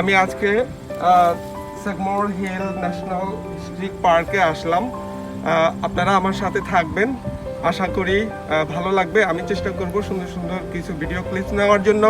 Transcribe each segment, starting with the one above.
আমি আজকে সেগমোর hill national historic পার্কে আসলাম আপনারা আমার সাথে থাকবেন আশা করি ভালো লাগবে আমি চেষ্টা করব সুন্দর সুন্দর কিছু ভিডিও ক্লিপস নেওয়ার জন্য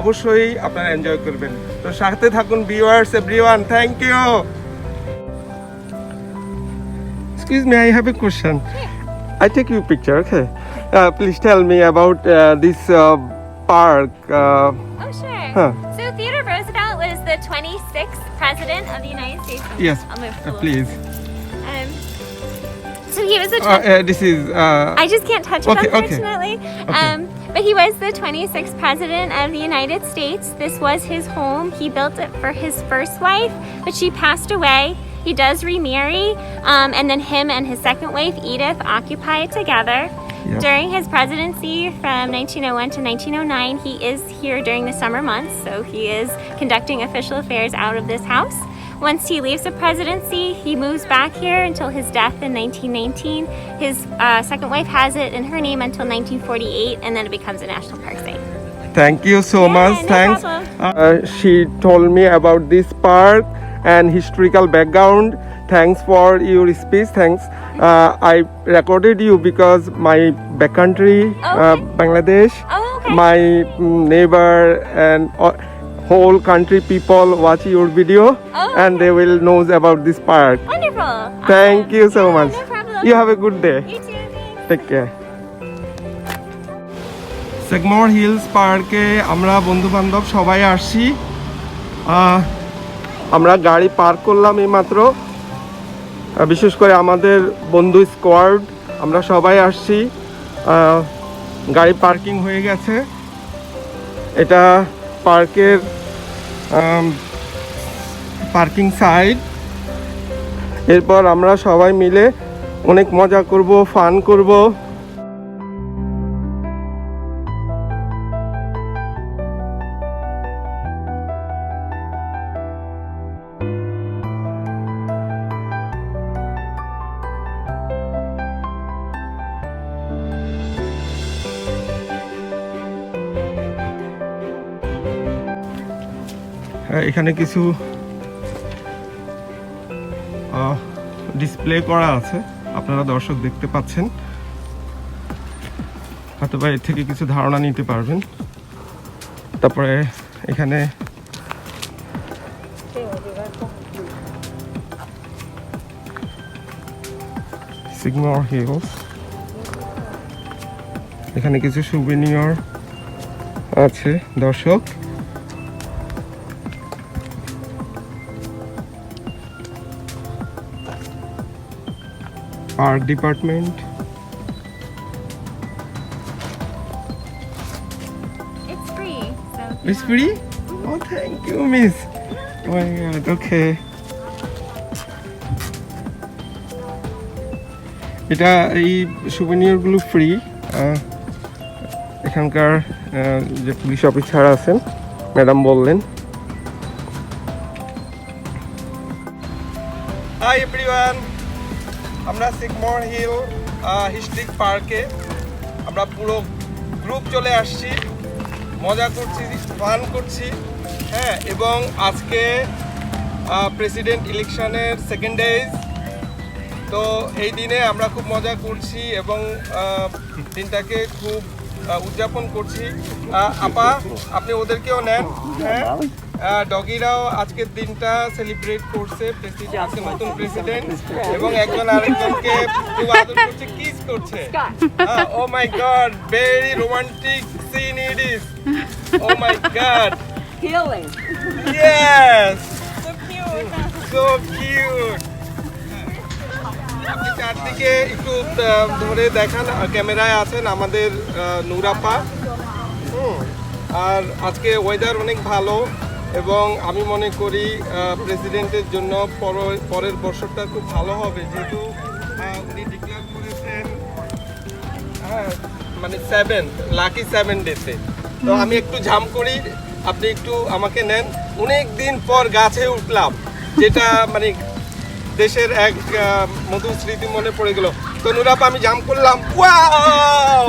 অবশ্যই আপনারা এনজয় করবেন তো সাথে থাকুন viewers everyone thank you Excuse me, I have a question. I take you picture, okay? Uh, please tell me about uh, this uh, park. Uh, Oh, sure. Huh. So Theodore Roosevelt was the 26th president of the United States. yes, I'll move uh, please. Um, so he was the. Uh, uh, this is. Uh, I just can't touch it, okay, okay. unfortunately. Um, but he was the 26th president of the United States. This was his home. He built it for his first wife, but she passed away. He does remarry, um, and then him and his second wife, Edith, occupy it together. Yep. During his presidency from 1901 to 1909, he is here during the summer months, so he is conducting official affairs out of this house. Once he leaves the presidency, he moves back here until his death in 1919. His uh, second wife has it in her name until 1948, and then it becomes a national park site. thank you so Yeah, much. no Thanks. Uh, she told me about this park and historical background. Thanks for your speech thanks I recorded you because my back country Bangladesh my neighbour and whole country people watch your video and they will knows about this park thank you so much you have a good day take care Sagamore Hills পার্কে আমরা বন্ধু বান্ধব সবাই আসছি। আমরা গাড়ি park করলাম এইমাত্র। বিশেষ করে আমাদের বন্ধু স্কোয়াড, আমরা সবাই আসছি। গাড়ি পার্কিং হয়ে গেছে। এটা পার্কের পার্কিং সাইড এরপর আমরা সবাই মিলে অনেক মজা করব, ফান করব। এখানে কিছু ডিসপ্লে করা আছে। আপনারা দর্শক দেখতে পাচ্ছেন। হয়তো বা এর থেকে কিছু ধারণা নিতে পারবেন। তারপরে এখানে এখানে কিছু সুবিনিয়র আছে, দর্শক। Art department It's free. So It's free? Oh, thank you, miss. Oh my god, okay. এটা এই সুবিনিয়রগুলো ফ্রি এখানকার যে পুলিশ অফিসার আছেন ম্যাডাম বললেন হাই এভরিওয়ান আমরা সিগমোর হিল হিস্ট্রিক পার্কে আমরা পুরো গ্রুপ চলে আসছি। মজা করছি, ফান করছি হ্যাঁ এবং আজকে প্রেসিডেন্ট ইলেকশনের সেকেন্ড ডেজ তো এই দিনে আমরা খুব মজা করছি এবং দিনটাকে খুব উদযাপন করছি। আপা, আপনি ওদেরকেও নেন হ্যাঁ? ডগিরাও আজকের দিনটা সেলিব্রেট করছে প্রেসিডেন্ট আজকে নতুন প্রেসিডেন্ট এবং একজন আরেকজনকে খুব আদর করছে কিস করছে ও my God very romantic scene it is oh my God Healing. Yes! So cute! So cute! আপনি চারদিকে একটু ধরে দেখান ক্যামেরায় আছেন আমাদের নুরাপা হুম, আর আজকে ওয়েদার অনেক ভালো এবং আমি মনে করি প্রেসিডেন্টের জন্য পর- পরের বছরটা খুব ভালো হবে। যেহেতু উনি ডিক্লেয়ার করেছেন হ্যাঁ মানে সেভেন লাকি সেভেন ডেতে তো আমি একটু ঝাম করি, আপনি একটু আমাকে নেন। অনেক দিন পর গাছে উঠলাম, যেটা মানে দেশের এক মধুর স্মৃতি মনে পড়ে গেল। তো নুরাপ আমি জাম করলাম, Wow!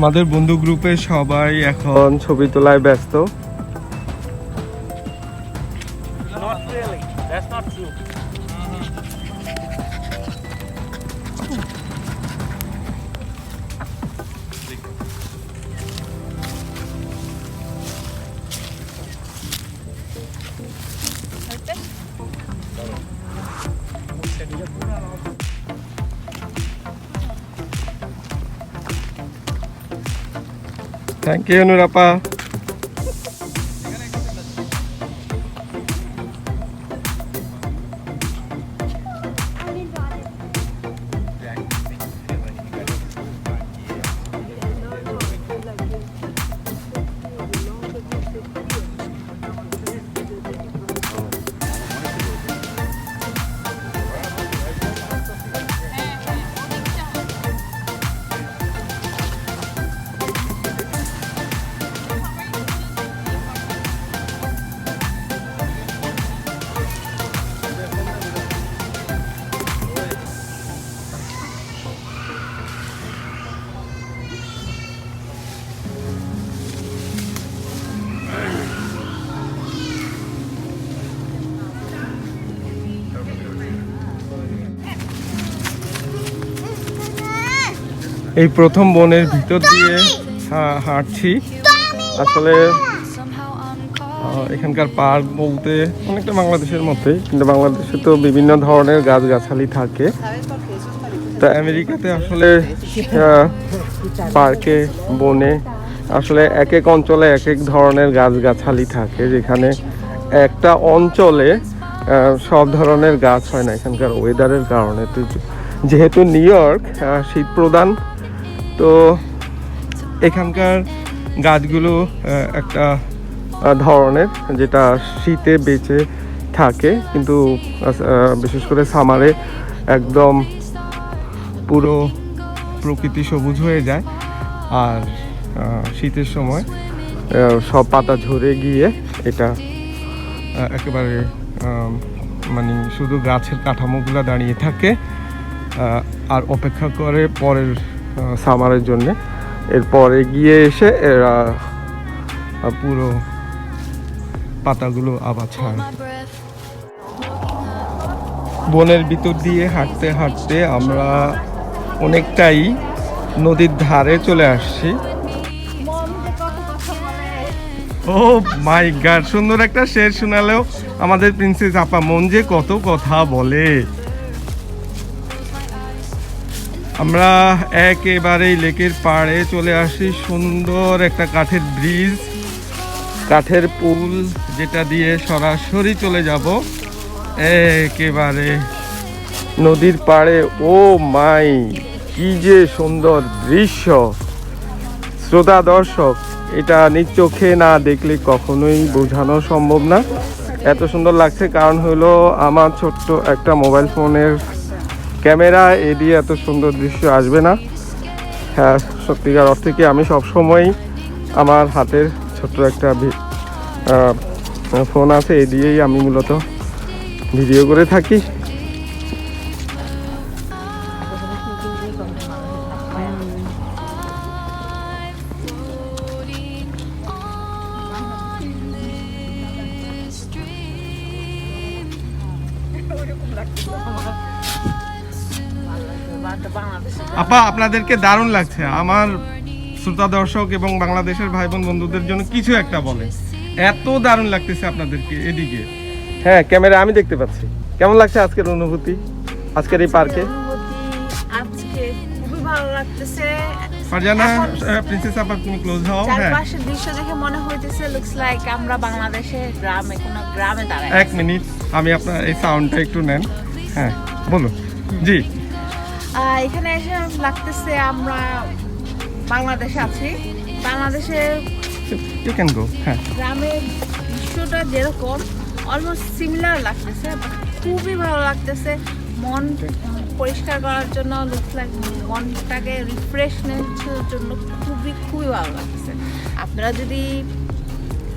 আমাদের বন্ধু গ্রুপে সবাই এখন ছবি তোলায় ব্যস্ত। থ্যাংক ইউ নুরাপা এই প্রথম বনের ভিতর দিয়ে হাঁটছি। আসলে এখানকার পার্ক বলতে অনেকটা বাংলাদেশের মতোই কিন্তু বাংলাদেশে তো বিভিন্ন ধরনের গাছগাছালি থাকে। তা আমেরিকাতে আসলে পার্কে বনে আসলে এক এক অঞ্চলে এক এক ধরনের গাছগাছালি থাকে যেখানে একটা অঞ্চলে সব ধরনের গাছ হয় না এখানকার ওয়েদারের কারণে। তো যেহেতু নিউ ইয়র্ক শীত প্রধান তো এখানকার গাছগুলো একটা ধরনের যেটা শীতে বেঁচে থাকে, কিন্তু বিশেষ করে সামারে একদম পুরো প্রকৃতি সবুজ হয়ে যায়। আর শীতের সময় সব পাতা ঝরে গিয়ে এটা একেবারে মানে শুধু গাছের কাঠামোগুলো দাঁড়িয়ে থাকে আর অপেক্ষা করে পরের সামারের জন্য। এরপরে গিয়ে এসে এরা পুরো পাতাগুলো আবার ছাড়ে বনের ভিতর দিয়ে হাঁটতে হাঁটতে আমরা অনেকটাই নদীর ধারে চলে আসছি। ও মাই গড, সুন্দর একটা শের শোনালেও আমাদের প্রিন্সেস আপা মন যে কত কথা বলে। আমরা একেবারেই লেকের পাড়ে চলে আসি। সুন্দর একটা কাঠের ব্রিজ। কাঠের পুল যেটা দিয়ে সরাসরি চলে যাব। একেবারে নদীর পাড়ে। ও মাই, কি যে সুন্দর দৃশ্য। শ্রোতা, দর্শক, এটা নিজ চোখে না দেখলে কখনোই বোঝানো সম্ভব না। এত সুন্দর লাগছে, কারণ হলো আমার ছোট্ট একটা মোবাইল ফোনের ক্যামেরা এ দিয়ে এত সুন্দর দৃশ্য আসবে না। হ্যাঁ সত্যিকার অর্থে কি আমি সবসময় আমার হাতের ছোট্ট একটা ভি- ফোন আছে এ দিয়েই আমি মূলত ভিডিও করে থাকি। আপা আপনাদেরকে দারুণ লাগছে। আমার শ্রোতা দর্শক এবং বাংলাদেশের ভাই বোন বন্ধুদের জন্য কিছু একটা বলে। এত দারুণ লাগতেছে আপনাদেরকে এদিকে। হ্যাঁ ক্যামেরা আমি দেখতে পাচ্ছি। কেমন লাগছে আজকের অনুভূতি? আজকের এই পার্কে? আজকে খুবই ভালো লাগতেছে। ফারজানা প্রিন্সেস আপা তুমি ক্লোজ হও। হ্যাঁ। চারপাশের দৃশ্য দেখে মনে হইতেছে লুকস লাইক আমরা বাংলাদেশে গ্রামে কোনো গ্রামে দাঁড়াই এক মিনিট আমি আপনার এই সাউন্ডটা একটু নেন। হ্যাঁ বলুন। জি। এখানে এসে লাগতেছে আমরা বাংলাদেশে আছি। বাংলাদেশে ইউ ক্যান গো হ্যাঁ। গ্রামের দৃশ্যটা যেরকম অলমোস্ট সিমিলার লাগতেছে খুবই ভালো লাগতেছে। মন পরিষ্কার করার জন্য লুকস লাইক মনটাকে রিফ্রেশমেন্টের জন্য খুবই খুবই ভালো লাগতেছে। আপনারা যদি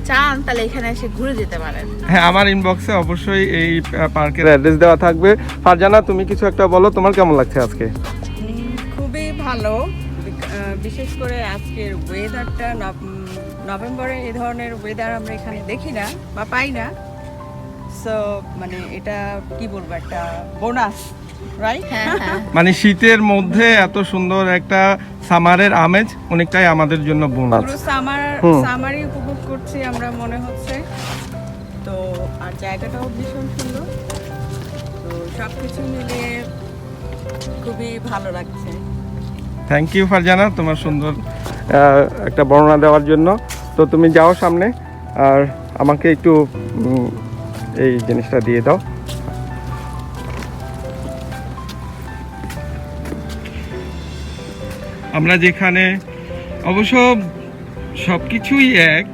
চান তাহলে এখানে এসে ঘুরে যেতে পারেন। হ্যাঁ আমার ইনবক্সে অবশ্যই এই পার্কের অ্যাড্রেস দেওয়া থাকবে। ফারজানা তুমি কিছু একটা বলো তোমার কেমন লাগছে আজকে? খুবই ভালো। বিশেষ করে আজকের ওয়েদারটা নভেম্বরে এই ধরনের ওয়েদার আমরা এখানে দেখি না বা পাই না। সো মানে এটা কি বলব একটা বোনাস রাইট হ্যাঁ হ্যাঁ। মানে শীতের মধ্যে এত সুন্দর একটা সামারের আমেজ অনেকটাই আমাদের জন্য বোনাস সামার হুম। সামারই উপভোগ করছি আমরা মনে হচ্ছে। তো আর জায়গাটাও ভীষণ সুন্দর। তো সব কিছু মিলিয়ে খুবই ভালো লাগছে। থ্যাংক ইউ ফারজানা তোমার সুন্দর একটা বর্ণনা দেওয়ার জন্য। তো তুমি যাও সামনে আর আমাকে একটু এই জিনিসটা দিয়ে দাও। আমরা যেখানে, অবশ্য সব কিছুই এক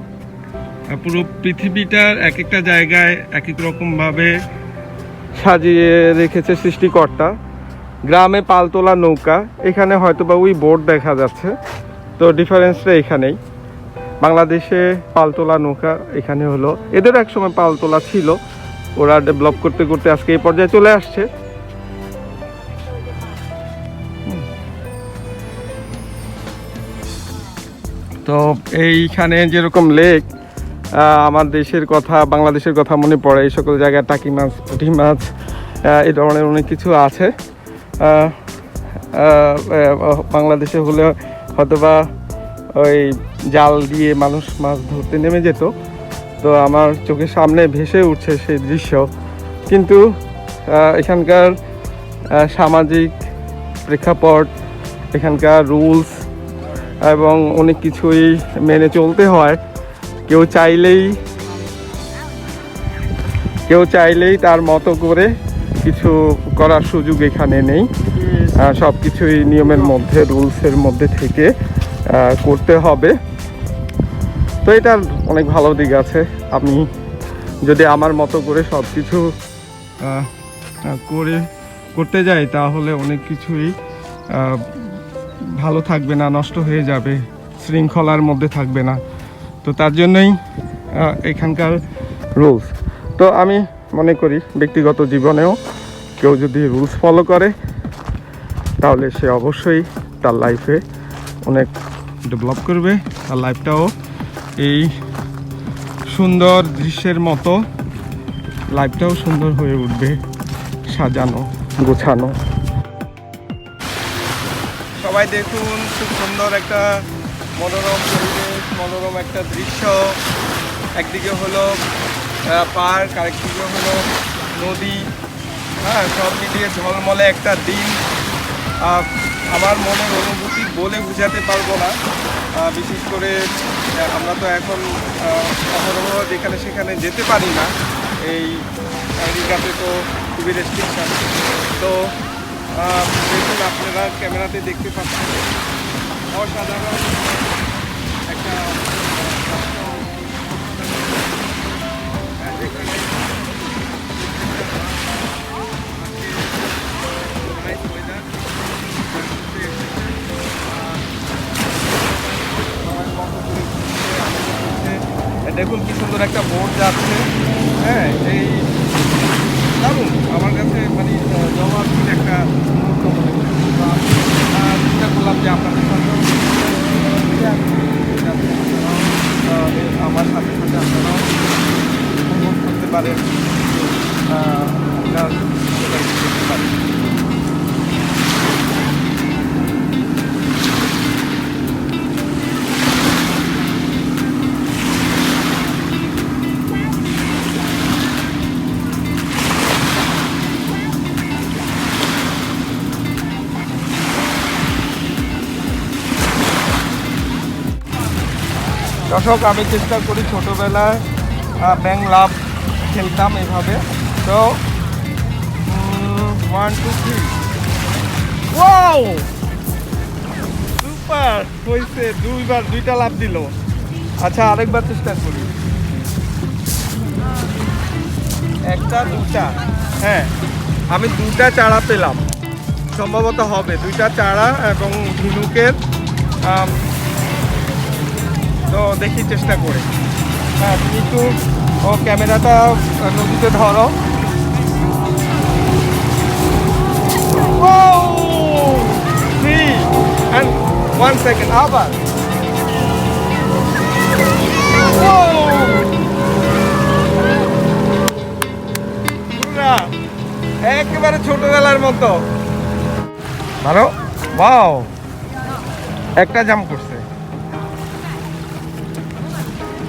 পুরো পৃথিবীটার এক একটা জায়গায় এক এক রকমভাবে সাজিয়ে রেখেছে সৃষ্টিকর্তা। গ্রামে পালতোলা নৌকা, এখানে হয়তো বা ওই বোর্ড দেখা যাচ্ছে। তো ডিফারেন্সটা এখানেই। বাংলাদেশে পালতোলা নৌকা এখানে হলো। এদের এক সময় পালতোলা ছিল, ওরা ডেভেলপ করতে করতে আজকে এই পর্যায়ে চলে আসছে। তো এইখানে যেরকম লেক আমার দেশের কথা, বাংলাদেশের কথা মনে পড়ে, এই সকল জায়গায় টাকি মাছ, পুঁটি মাছ এই ধরনের অনেক কিছু আছে। বাংলাদেশে হলে হয়তোবা ওই জাল দিয়ে মানুষ মাছ ধরতে নেমে যেত। তো আমার চোখের সামনে ভেসে উঠছে সেই দৃশ্য। কিন্তু এখানকার সামাজিক প্রেক্ষাপট, এখানকার রুলস এবং অনেক কিছুই মেনে চলতে হয়। কেউ চাইলেই কেউ চাইলেই তার মতো করে কিছু করার সুযোগ এখানে নেই। সব কিছুই নিয়মের মধ্যে, রুলসের মধ্যে থেকে করতে হবে। তো এটার অনেক ভালো দিক আছে। আমি যদি আমার মতো করে সব কিছু করে, করতে যাই, তাহলে অনেক কিছুই ভালো থাকবে না, নষ্ট হয়ে যাবে, শৃঙ্খলার মধ্যে থাকবে না। তো তার জন্যই এখানকার রুলস তো আমি মনে করি ব্যক্তিগত জীবনেও কেউ যদি রুলস ফলো করে, তাহলে সে অবশ্যই তার লাইফে অনেক ডেভেলপ করবে। তার লাইফটাও এই সুন্দর দৃশ্যের মতো লাইফটাও সুন্দর হয়ে উঠবে, সাজানো, গোছানো। সবাই দেখুন, খুব সুন্দর একটা মনোরম পরিবেশ, মনোরম একটা দৃশ্য। একদিকে হলো পার্ক, আরেকদিকে হলো নদী। হ্যাঁ সব মিলিয়ে ঝলমলে একটা দিন। আমার মনের অনুভূতি বলে বোঝাতে পারব না। বিশেষ করে আমরা তো এখন অহরহ যেখানে সেখানে যেতে পারি না। এই আমেরিকাতে তো খুবই রেস্ট্রিকশন তো দেখুন আপনারা ক্যামেরাতে দেখতে পাচ্ছেন অসাধারণ একটা দেখুন কি সুন্দর একটা বোর্ড যাচ্ছে। হ্যাঁ এই দারুণ। আমার দর্শক, আমি চেষ্টা করি ছোটোবেলায় ব্যাং লাভ খেলতাম এভাবে। তো one two three wow super হয়েছে দুইবার দুইটা লাভ দিল। আচ্ছা আরেকবার চেষ্টা করি। একটা, দুটা। হ্যাঁ আমি দুটা চারা পেলাম। সম্ভবত হবে। দুইটা চারা এবং ঝিনুকের তো দেখি চেষ্টা করে। হ্যাঁ তুমি একটু, ও ক্যামেরাটা নদীতে ধরো। থ্রি অ্যান্ড ওয়ান সেকেন্ড আবার। একেবারে ছোটবেলার মতো। ভালো? বাও একটা জাম করছে।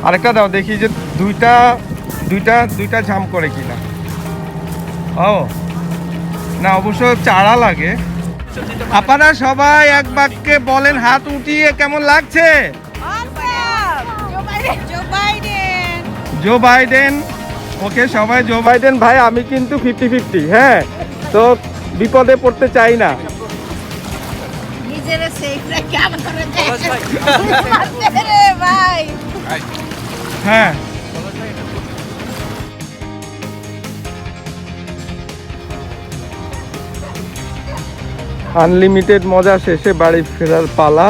আরেকটা দাও দেখি যে দুইটা দুইটা দুইটা ঝাম করে কিনা। ও না অবশ্য চারা লাগে। আপনারা সবাই এক বাক্যে বলেন হাত উঠিয়ে কেমন লাগছে? জো বাইডেন ওকে সবাই জো বাইডেন ভাই আমি কিন্তু ফিফটি ফিফটি হ্যাঁ? তো বিপদে পড়তে চাই না। নিজের সেফ রেখে আমার ভাই। হ্যাঁ। আনলিমিটেড মজা শেষে বাড়ি ফেরার পালা।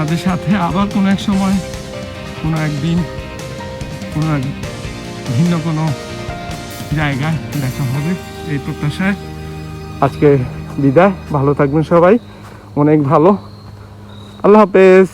আপনাদের সাথে আবার কোনো এক সময়, কোনো একদিন কোনো এক ভিন্ন কোনো জায়গায় দেখা হবে এই প্রত্যাশায়। আজকে বিদায়, ভালো থাকবেন সবাই, অনেক ভালো। আল্লাহ হাফেজ।